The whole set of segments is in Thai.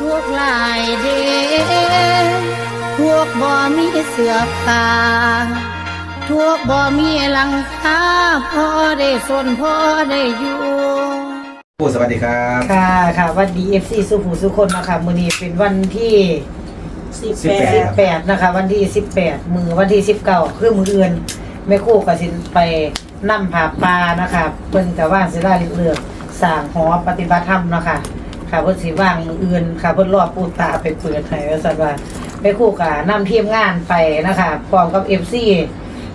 พวกหลายเดพวกบ่มีเสือผ้าพวกบ่มีหลังคาพอได้สนพอได้อยู่ผู้สวัสดีครับ ค่ะค่ะวันดีเอฟซีสุภูสุคนนะคะมือนี้เป็นวันที่สิบสิบแปแปดดแปดนะคะ วันที่สิบแปดมือวันที่สิบเก้าคือมืออื่นแม่ครู่กับสินไปนั่ผาปลานะคะเพิ่นกับว่างศิลาลิเลือกสร้างหอปฏิบัติธรรมเนาะคะ ค่ะเพิ่นสิว่างมืออื่นค่ะเพิ่นรอปูตาไปเปิดให้ว่าซั่นว่าแม่ครู่กับนำทีมงานไปนะคะพร้อมกับเอฟซี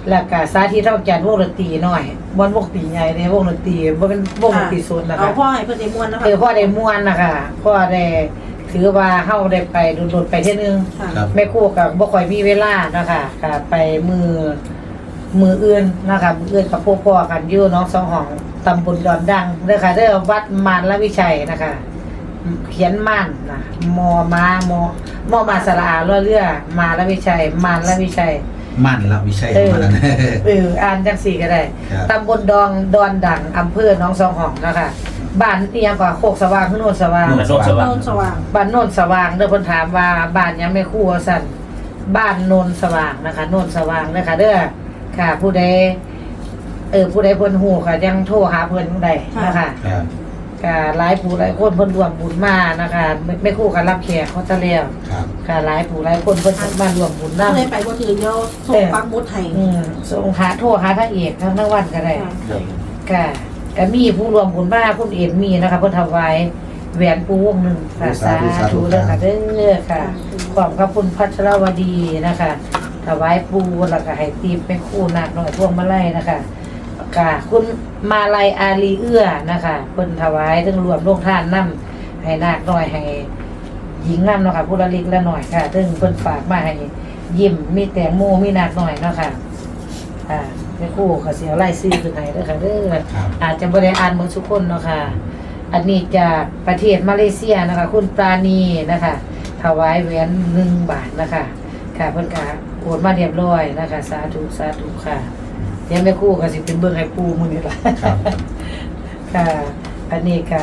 แล้วก็สาธิตเท่าจัดวงดนตรีหน่อยบอนวงดนตรีใหญ่ในวงดนตรีบ่เป็นวงดนตรีสดนะคะเอาพ่อให้เพื่อนมวนนะคะเออพ่อได้ม่วนนะคะพ่อได้ถือว่าเฮาได้ไปโดดๆไปเที่ยนึงค่ะครับ แม่ครู่กับบ่ค่อยมีเวลานะคะก็ไปมือมืออื่นนะคะมืออื่นกับพวกพ่อกันอยู่น้องสองห้องตำบลดอนดังเด้อค่ะเด้อวัดมารละวิชัยนะคะ เขียนม่านนะมอมามอมอมาสระอาล้อเรือ มาละวิชัยมารละวิชัย มั่นละวิชัยเออ มาแล้วนะ เอออ่านจังสี่ก็ได้ ครับ ตำบลดองดอนดังอำเภอหน้องสองห้องนะคะบ้านเอียงกว่าโคกสว่างขึ้นโนนสว่าง โน่นสว่าง โนนสว่างบ้านโนนสว่างเด้อเพิ่นถามว่าบ้านยังไม่คู่ว่าสั่นบ้านโนนสว่างนะคะ โนนสว่างเด้อค่ะเด้อค่ะ ผู้ใดเออผู้ใดเพิ่นฮู้ค่ะยังโทรหาเพิ่นได้นะคะ ครับ ค่ะหลายผู้หลายคนเพิ่นรวมบุญมานะคะไม่ไม่คู่กันรับแขกเขาตะแล้วครับค่ะหลายผู้หลายคนเพิ่นมารวมบุญเพื่นำอให้ไปบ่ถือเดียวส่งปักมุดให้อืมส่งหาโทรหาทางเอกทางนวันก็ได้ ค่ะครับค่ะก็มีผู้รวมบุญมาผู้เอ็นมีนะคะเพิ่นถวายแหวนปูวงหนึ่งค่ะสาธุเด้อค่ะเด้อค่ะ ขอบพระคุณพัชรวดีนะคะถวายปูแล้วก็ให้ตีมเป็นคู่นาคน้อยพวงมาลัยนะคะ ค่ะ คุณมาลัยอาลีเอื้อนะคะเพิ่นถวายถึงรวมลงทานนํให้นาคน้อยให้หญิงนำเนาะค่ะผู้ละเล็กละหน่อยค่ะซึ่งเพิ่นฝากมาให้ยิ้มมีแตงโมมีนาคน้อยเนาะค่ะอ่าแม่ครู่ก็เสียไล่ซื้อขึ้นให้เด้อค่ะเด้อครับอาจจะบ่ได้อ่านหมดทุกคนเนาะค่ะ อันนี้จากประเทศมาเลเซียนะคะ คุณปราณีนะคะถวายแหวนหนึ่งบาทนะคะ ค่ะเพิ่นก็โอนมาเรียบร้อยนะคะ สาธุสาธุค่ะ เดี๋ยวแม่ครู่ก็สิเป็นเบิ่งให้ปูมื้อนี้ล่ะครับ ค่ะ อันนี้ก็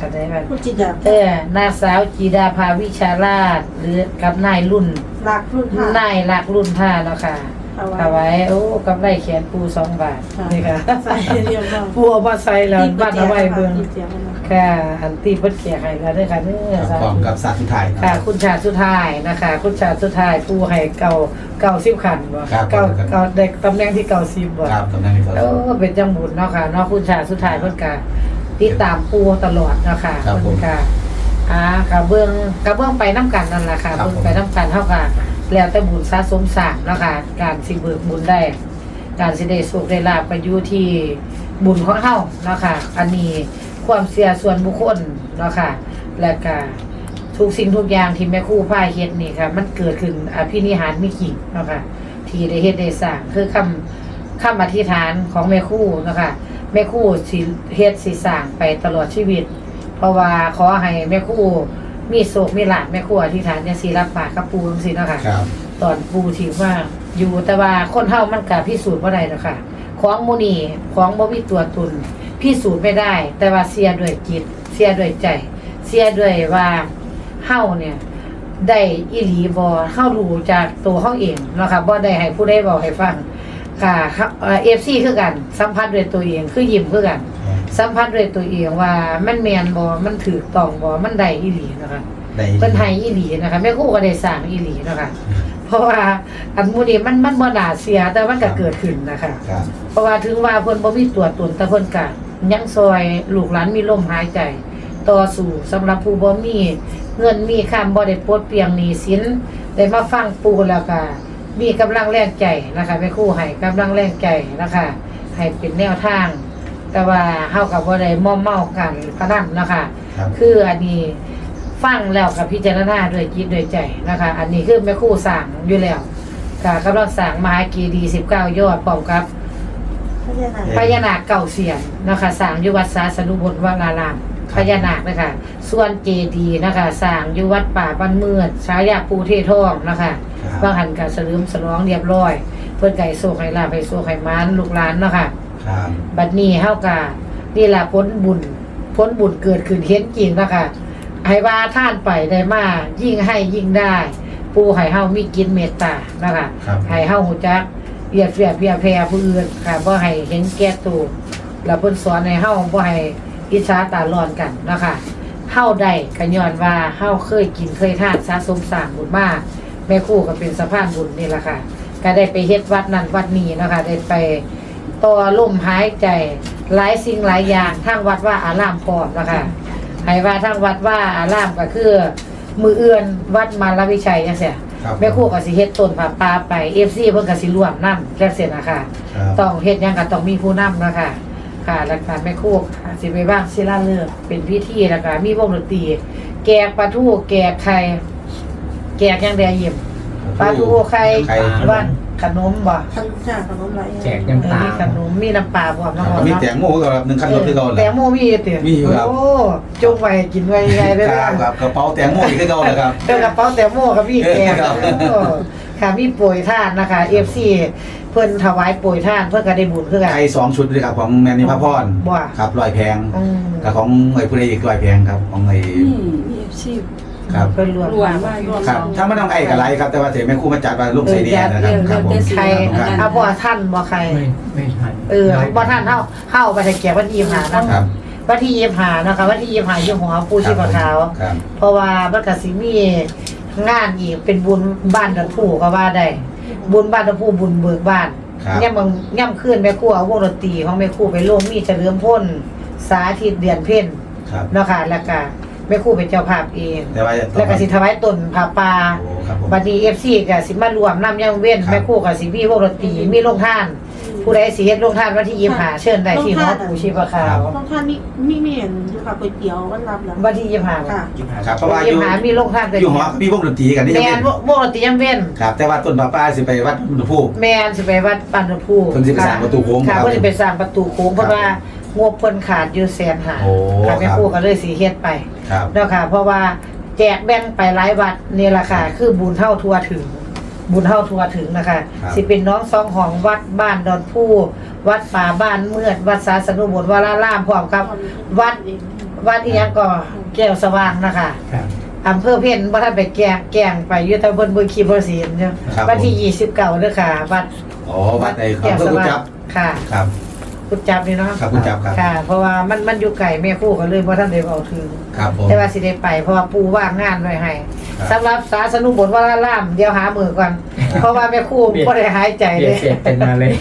อันไหนบ้างผู้จิตแบบเออนางสาวจีดาภาวิชาราชหรือกับนายรุ่นรักรุ่นห้านายรักรุ่นท่าเนาะค่ะ ถวายโอ้กำไรแขนปูสองบาทนี่ค่ะใส่เรียบร้อยปูเอามาใส่แล้วบ้านเอาไว้เบิ่งติดเสียงไว้นะค่ะอันตีเพิ่นเกียให้แล้วเด้อค่ะเด้อครับสาพร้อมธุกับสาธุไทยค่ะ คุณชาติสุดท้ายนะคะ คุณชาติสุดท้ายปูให้เก่าเก่าสิบขันบ่ครับเก่าครับเก่าเด็กตำแหน่งที่เก่าสิบบ่ครับตำแหน่งนี้ครับโอ้เป็นจังบุญเนาะค่ะเนาะคุณชาติสุดท้ายเพิ่นก็ติดตามปูตลอดเนาะค่ะครับผมเพิ่นก็อ่ากระเบื้องกระเบื้องไปน้ำกันนั่นแหละค่ะครับเบิ่งผมไปน้ำกันเท่ากับ แล้วแต่บุญสะสมสร้างนะค่ะการสิเบิกบุญได้ การสิได้สุขได้ลาบก็อยู่ที่บุญของเฮาเนาะค่ะอันนี้ความเสียส่วนบุคคลนะค่ะและก็ทุกสิ่งทุกอย่างที่แม่ครู่พ่ายเฮ็ดนี่ค่ะ มันเกิดขึ้นอภินิหารมีจริงนะค่ะที่ได้เฮ็ดได้สร้างคือคำคำอธิษฐานของแม่ครู่นะค่ะแม่ครู่สิเฮ็ดสิสร้างไปตลอดชีวิต เพราะว่าขอให้แม่ครู่ มีโศกมีลาภแม่ครู่อธิษฐานจังซี่รับปากกับปู่จังซี่เนาะค่ะ ครับ ตอนปูที่ว่าอยู่แต่ว่าคนเฮามันก็พิสูจน์บ่ได้หรอกค่ะ ของหมูนี่ของบ่มีตัวตนพิสูจน์ไม่ได้ แต่ว่าเสียด้วยจิต เสียด้วยใจ เสียด้วยว่าเฮาเนี่ยได้อีหลีบ่เฮารู้จากตัวเฮาเองเนาะค่ะบ่ได้ให้ผู้ใดบอกให้ฟังค่ะเอ่อ FC คือกัน สัมผัสด้วยตัวเองคือยิ้มคือกัน สัมผัสด้วยตัวเองว่ามันแม่นบ่มันถูกต้องบ่มันได้อีหลีเนาะค่ะได้เพิ่นให้อีหลีนะคะแม่ครูก็ได้สร้างอีหลีเนาะคะเพราะว่าอันหมูนี้มันมันบ่น่าเสียแต่มันก็เกิดขึ้นนะคะครับ เพราะว่าถึงว่าเพิ่นบ่มีตัวตนแต่เพิ่นก็ยังซอยลูกหลานมีลมหายใจ ต่อสู้สำหรับผู้บ่มีเงินมีคำบ่ได้ปลดเปลียงหนี้สินได้มาฟังปู่แล้วก็มีกำลังแรงใจนะคะแม่ครูให้กำลังแรงใจนะคะให้เป็นแนวทาง แต่ว่าเฮาก็บ่ได้มอมเมากันพนันนะคะครับ คืออันนี้ฟังแล้วกับพิจารณาด้วยจิตด้วยใจนะคะ อันนี้คือแม่ครู่สั่งอยู่แล้วค่ะกำลังสั่งมหากีดีสิบเก้ายอดพร้อมกับ พญานาคพญานาคเก่าเสียนนะคะสั่งอยู่วัดสาสนุบลวรารามพญานาคนะคะส่วนเจดีย์นะคะสั่งอยู่วัดป่าบ้านเมือดฉายาปูเททองนะคะครับ บางหันกับสลืมสลองเรียบร้อย เพื่อนไก่โซไข่ลาบไข่โซไข่มานลูกหลานเนาะคะ ครับบัดนี้เฮากะนี่ล่ะพ้นบุญพ้นบุญเกิดขึ้นเห็นจริงนะคะให้ว่าท่านไปได้มายิ่งให้ยิ่งได้ ปูให้เฮามีกินเมตตานะคะครับให้เฮาฮู้จักเบียดเสียดเบียดแพรผู้อื่นค่ะบ่ให้เห็นแก่ตัวแล้วเพิ่นสอนให้เฮาบ่ให้อิจฉาตาร้อนกันนะคะเฮาได้ก็ย้อนว่าเฮาเคยกินเคยทานสะสมสร้างบุญมาแม่ครูก็เป็นสะพานบุญนี่ล่ะค่ะ ก็ได้ไปเฮ็ดวัดนั้นวัดนี้เนาะคะได้ไป ต่อลมหายใจ หลายสิ่งหลายอย่างทางวัดว่าอารามพร้อมนะคะให้ว่าทางวัดว่าอารามก็คือ มือเอื่อนวัดมารวิชัยจังซี่ครับแม่ครูก็สิเฮ็ดต้นผ้าป่าไป FC เพิ่นก็สิร่วมนำจังซี่นะคะครับต้องเฮ็ดหยังก็ต้องมีผู้นำนะคะค่ะแล้วก็แม่ครูก็สิไปบ้างศิลาฤกษ์เป็นพิธีแล้วก็มีวงดนตรีแกกปลาทูแกกไข่แกกหยังแดยิ้มปลาทูไข่ไข่ว่าน ขนมบ่ทันจากขนมไรแจกยังเออตามีขนมมีน้ำปลาพร้อมคน้ำรับหอมมีเนาะแตงโมก็แบบหนึ่งคันรถที่เก่าแหแตละ งโมมีเตี๋ยมีอยู่ครับ โอ้จงไว้กินไว้ไงได้คไหมรับครับกระเป๋าแตงโมอีกที่เก่าเลยครับเจ้ากระเป๋าแตงโมกับพี่แกงครับ โอ้ค่ะมีโปรยท่านนะคะ FC เพิ่นถวายโปรยท่านเพื่อก็ได้บุญคือกันไข่สองชุดเลยครับของแมนนี่พระพรว่าครับลอยแพงอืมกับของไอ้ผู้ใดอีกลอยแพงครับของไอ้นี่มีอาชีพ ครับเพิ่นรวมรวมมากรวมครับ ถ้าไม่ต้องไอ้กับไรครับ แต่ว่าเสแม่ครู่มาจัดว่าลูกใส่เดียนะครับ ครับผมใครครับเอาบ่ท่านบ่ใคร ไม่ไม่ทันเออบ่ท่านเฮาเฮาไปแต่แก่วันที่25นะครัคะบวันที่25นะคะวันที่25อยู่หัวปูชีพขาว ครับเพราะว่ามันก็สิมีงานอีกเป็นบุญบ้านดอนผู้ก็ว่าได้ บุญบ้านดอนผู้บุญเบิกบ้านครับย่ำมึงย่ำคืนแม่ครัวเอาวงดนตรีของแม่ครัวไปลงมีเฉลิมพ่นสาธิตเดือนเพ็ญครับเนาะค่ะแล้วก็ แม่ครัวเป็นเจ้าภาพเอง แต่ว่าจะแล้วก็สิถวายต้นผ้าป่าโอ้ครับผมบัดนี้ FC ก็สิมารวมนำย่ำเว้นครับแม่ครัวก็สิมีวงดนตรีมีโรงทาน ผู้ใดสิเฮ็ดโรงทานวันที่25เชิญได้ที่หอปู่ชีพขาวต้องท่านมีมีเมนอยู่ค่ะก๋วยเตี๋ยววันรับแล้ววันที่25ค่ะ ครับเพราะว่าอยู่25มีโรงทานก็อยู่หอมีวงดนตรีกันนี่แม่ยังนเป็นวงดนตรีย่ำเว้น ครับ แต่ว่าต้นป้าป้าสิไปวัดอุณหภูมิ แม่นสิไปวัดปันภูเพิ่นสิไปสร้างประตูโค้งค่ะครับเพิ่นสิไปสร้างประตูโค้งเพราะว่างบเพิ่นขาดอยู่แสนหาโอ้ค่ะแม่ครับ ครูก็เลยสิเฮ็ดไป ครับเนาะค่ะ เพราะว่าแจกแบ่งไปหลายวัดนี่ล่ะค่ะ คือบุญเท่าทั่วถึง บุญเท่าทั่วถึงนะคะ ครับ สิเป็นน้องซองของวัดบ้านดอนผู้ วัดป่าบ้านเมือด วัดสาสนุบลวรารามพร้อมครับ วัดวัดอีหยังก็แก้วสว่างนะคะ ครับอำเภอเพ็ญบ่ทันไปแกงแกงไปอยู่แต่เบิ่นเบิ่งคลิปบ่สิเห็นเด้อครับ วันที่29เด้อค่ะวัดอ๋อวัดไอ้ครับเพื่อกุจับค่ะ ครับ กุจับนี่เนาะครับกุจับครับ ค่ะ เพราะว่ามันมันอยู่ไกลแม่ครู่ก็เลยบ่ทันได้เอาถึงครับผม แต่ว่าสิได้ไป เพราะว่าปู่ว่างงานไว้ให้ครับสำหรับสาสนุบทวารารามเดี๋ยวหามือก่อนเพราะว่าแม่ครู่บ่ได้หายใจเปลี่เลยยนเสียงเป็นมาเลย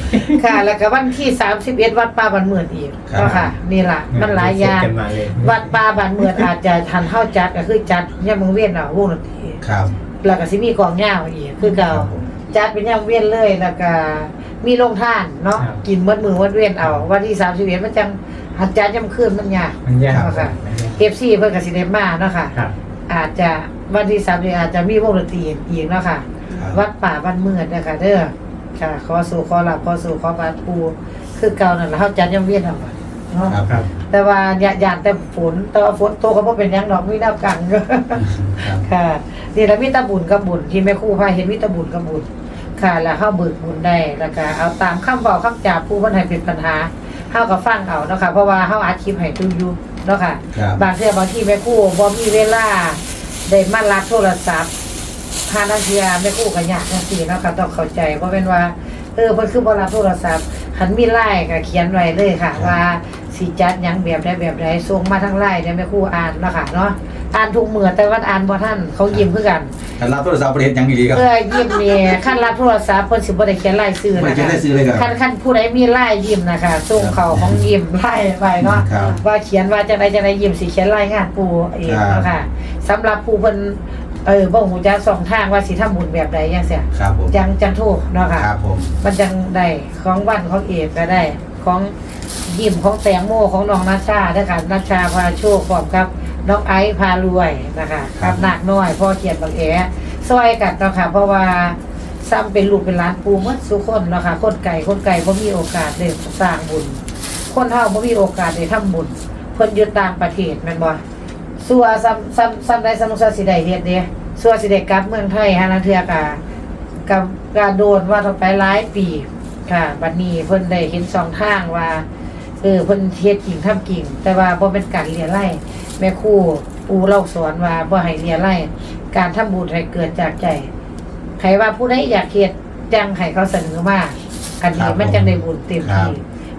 ค่ะ แล้วก็วันที่ 31 วัดป่าบ้านเมือนอีกครับเนาะค่ะ นี่ล่ะมันหลายอย่าง เปลี่นเสีงกันมาเลยวัดป่าบ้านเมือนอาจจะทันเฮาจัดก็คือจัดยามมึงเวียนเอาวงดนตรีครับ แล้วก็สิมีกองยาวอีกคือเก่า ครับผม จัดเป็นย่ำเวียนเลยแล้วก็มีโรงทานเนาะครับ กินเมื่อมือวันเวียนเอาวันที่สามสิบเอ็ดมันจังหัดจัดย่ำคืนมันยาก มันยากครับค่ะเอฟซีเพิ่นก็สิได้มาเนาะค่ะ ครับ อาจจะวันที่สามสิบอาจจะมีวงดนตรีอีกเนาะค่ะครับวัดป่าบ้านเมือดนะคะเด้อค่ะขอสู่ขอหลับขอสู่ขอบาดปูคือเก่านั่นแหละเฮาจัดย่ำเวียนเอาเนาะ ครับครับแต่ว่าอย่าอย่าแต่ฝนแต่ว่าฝนตกก็บ่เป็นหยังดอกมีน้ำกังอยู่ครับ ค่ะนี่แหละมีแตาบุญกับบุญที่แม่ครู่พาเห็นมีแตาบุญกับบุญ ค่ะ แล้วเฮาเบิกบุญได้แล้วก็เอาตามคำเว้าคำจาผู้เพิ่นให้เป็นปัญหาเฮาก็ฟังเอาเนาะค่ะเพราะว่าเฮาอัดคลิปให้ดูอยู่เนาะค่ะครับ บางเทื่อบางที่แม่ครู่บ่มีเวลาได้มารับโทรศัพท์ทานนัเทียแม่ครู่ก็ยากจังซี่เนาะค่ะต้องเข้าใจบ่แม่นว่าเออเพิ่นคือบ่รับโทรศัพท์คันมีไลน์ก็เขียนไว้เลยค่ะ ว่าสิจัดหยังแบบใดแบบใดส่งมาทางไลน์เดี๋ยวแม่ครู่อ่านเนาะค่ะเนาะ อ่านทุกมื้อแต่ว่าอ่านบ่ทันเขายิ้มคือกันถ้ารับโทรศัพท์ประเทศยังดีๆครับเออยิ้มนี่ขั้นรับโทรศัพท์เพิ่นสิบ่ได้เขียนรายชื่อไม่นะเขียนคะได้ซื้อเลยครับขั้นขั้นผู้ใดมีรายยิ้มนะคะส่งเขาของยิ้มรายไปเนาะครับว่าเขียนว่าจังไดจังไดยิ้มสิเขียนรายงานปู่เองครับ เนาะค่ะสำหรับผู้เพิ่นเออบ่ฮู้จักสองทางว่าสิทำบุญแบบใดจังซี่ครับผมจังจังโทรเนาะค่ะ ครับผม มันจังได้ของวันของเอกก็ได้ ของยิ้มของแตงโมของน้องนัชชาเด้อค่ะนัชชาพาโชคพร้อมครับ น้องไอซ์พารวยนะคะครับหนักน้อยพ่อเขียนบางแอซอยกันเนาะค่ะ เพราะว่าซ้ำเป็นลูกเป็นหลานปูหมดสุคนเนาะค่ะคนไก่คนไก่บ่มีโอกาสได้สร้างบุญ คนเฮาบ่มีโอกาสได้ทำบุญเพิ่นอยู่ต่างประเทศแม่นบ่สัวซ้ำซ้ำซ้ำได้สนุกสนานสิได้เฮ็ดเด้สัวสิได้กลับเมืองไทยหานังเทื่อกะกับการโดนว่าต่อไปหลายปีค่ะบัดนี้เพิ่นได้เห็นสองทางว่าเออเพิ่นเฮ็ดกิ่งทำกิ่ง แต่ว่าบ่เป็นการเลียไล่แม่ครู่ปูปูเราสอนว่าบ่ให้เรียไล่การทำบุญให้เกิดจากใจใครว่าผู้ใดอยากเฮ็ดจังให้เขาเสนอมาอันนี้มันจังได้บุญเต็มที่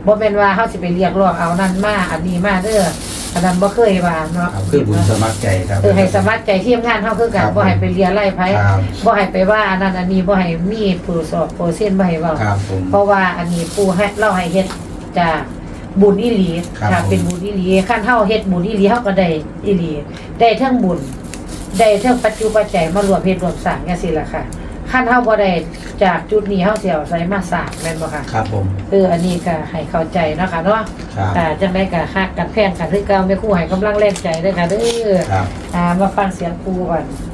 บ่แม่นว่าเฮาสิไปเรียกร้องเอานั่นมาอันนี้มาเด้ออันนั้นบ่เคยว่าเนาะครับคือบุญสมัครใจครับเออให้สมัครใจทีมงานเฮาคือกันครับบ่ให้ไปเรียไล่ไผครับบ่ให้ไปว่าอันนั้นอันนี้บ่ให้มีผู้สอบโปรเซ็นต์บ่ให้เว้าครับผมเพราะว่าอันนี้ปู่ให้เราให้เฮ็ดจาก บุญอีหลีครับถ้าเป็นบุญอีหลีคันเฮาเฮ็ดบุญอีหลีเฮาก็ได้อีหลี ได้ทั้งบุญ ได้ทั้งปัจจุปัจจัยมารวมเฮ็ดรวมสร้างจังซี่ล่ะค่ะคันเฮาบ่ได้จากจุดนี้เฮาสิเอาใส่มาสร้างแม่นบ่ค่ะครับผมเอออันนี้ก็ให้เข้าใจเนาะค่ะเนาะครับอ่าจังได๋ก็ฮักกันแพงกันคือเก่าแม่ครูให้กำลังแรงใจเด้อค่ะเด้อ ครับ อ่ามาฟังเสียงครูก่อนค